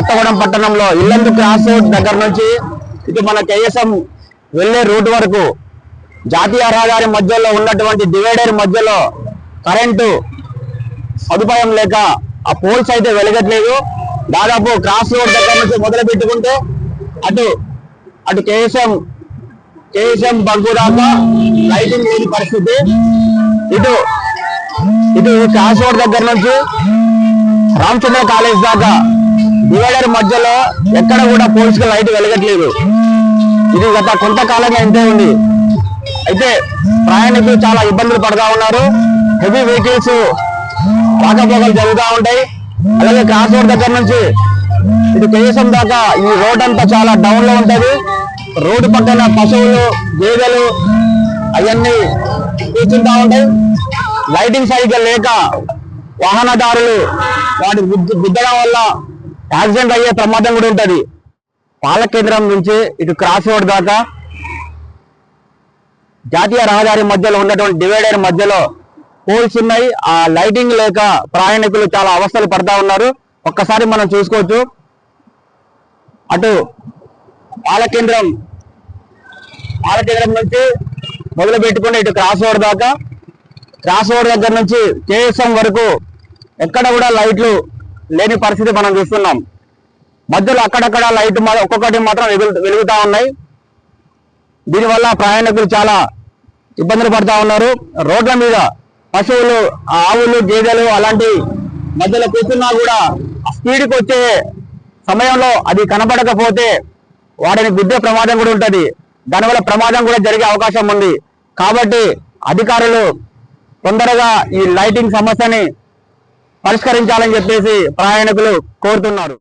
కొత్తగూడెం పట్టణంలో Yellandu cross road దగ్గర నుంచి ఇటు మన కేఎస్ఎం వెళ్ళే రూట్ వరకు జాతీయ రహదారి మధ్యలో ఉన్నటువంటి డివైడర్ మధ్యలో కరెంటు సదుపాయం లేక ఆ పోల్స్ అయితే వెలగట్లేదు. దాదాపు క్రాస్ రోడ్ దగ్గర నుంచి మొదలు పెట్టుకుంటే అటు అటు కేఎస్ఎం కేఎస్ఎం బంకు దాకా లైటింగ్ లేని పరిస్థితి. ఇటు ఇటు క్రాస్ రోడ్ దగ్గర నుంచి రామచంద్ర కాలేజ్ దాకా డివైడర్ మధ్యలో ఎక్కడ కూడా పోలీసుకి లైట్ వెలగట్లేదు. ఇది గత కొంతకాలంగా ఇంతే ఉంది. అయితే ప్రయాణికులు చాలా ఇబ్బందులు పడతా ఉన్నారు. హెవీ వెహికల్స్ రాకపోకలు జరుగుతూ ఉంటాయి. అలాగే క్రాస్ రోడ్ దగ్గర నుంచి ఇది కేఎస్ఎం దాకా ఈ రోడ్ అంతా చాలా డౌన్లో ఉంటది. రోడ్డు పక్కన పశువులు గేదెలు అవన్నీ కూర్చుంటా ఉంటాయి. లైటింగ్ సరిగ్గా లేక వాహనదారులు వాటి గుద్ద- గుద్దడం వల్ల యాక్సిడెంట్ అయ్యే ప్రమాదం కూడా ఉంటుంది. పాల కేంద్రం నుంచి ఇటు క్రాస్ రోడ్ దాకా జాతీయ రహదారి మధ్యలో ఉన్నటువంటి డివైడర్ మధ్యలో పోల్స్ ఉన్నాయి. ఆ లైటింగ్ లేక ప్రయాణికులు చాలా అవస్థలు పడతా ఉన్నారు. ఒక్కసారి మనం చూసుకోవచ్చు. అటు పాల కేంద్రం పాల కేంద్రం నుంచి మొదలు పెట్టుకుని ఇటు క్రాస్ రోడ్ దాకా క్రాస్ రోడ్ దగ్గర నుంచి కేఎస్ఎం వరకు ఎక్కడ కూడా లైట్లు లేని పరిస్థితి మనం చూస్తున్నాం. మధ్యలో అక్కడక్కడ లైట్ ఒక్కొక్కటి మాత్రం వెలుగు- వెలుగుతా ఉన్నాయి. దీనివల్ల ప్రయాణికులు చాలా ఇబ్బందులు పడతా ఉన్నారు. రోడ్ల మీద పశువులు ఆవులు గేదెలు అలాంటి మధ్యలో కూర్చున్నా కూడా స్పీడ్కి వచ్చే సమయంలో అది కనబడకపోతే వాడిని గుద్దే ప్రమాదం కూడా ఉంటుంది. దానివల్ల ప్రమాదం కూడా జరిగే అవకాశం ఉంది. కాబట్టి అధికారులు తొందరగా ఈ లైటింగ్ సమస్యని పరిష్కరించాలని చెప్పేసి ప్రయాణికులు కోరుతున్నారు.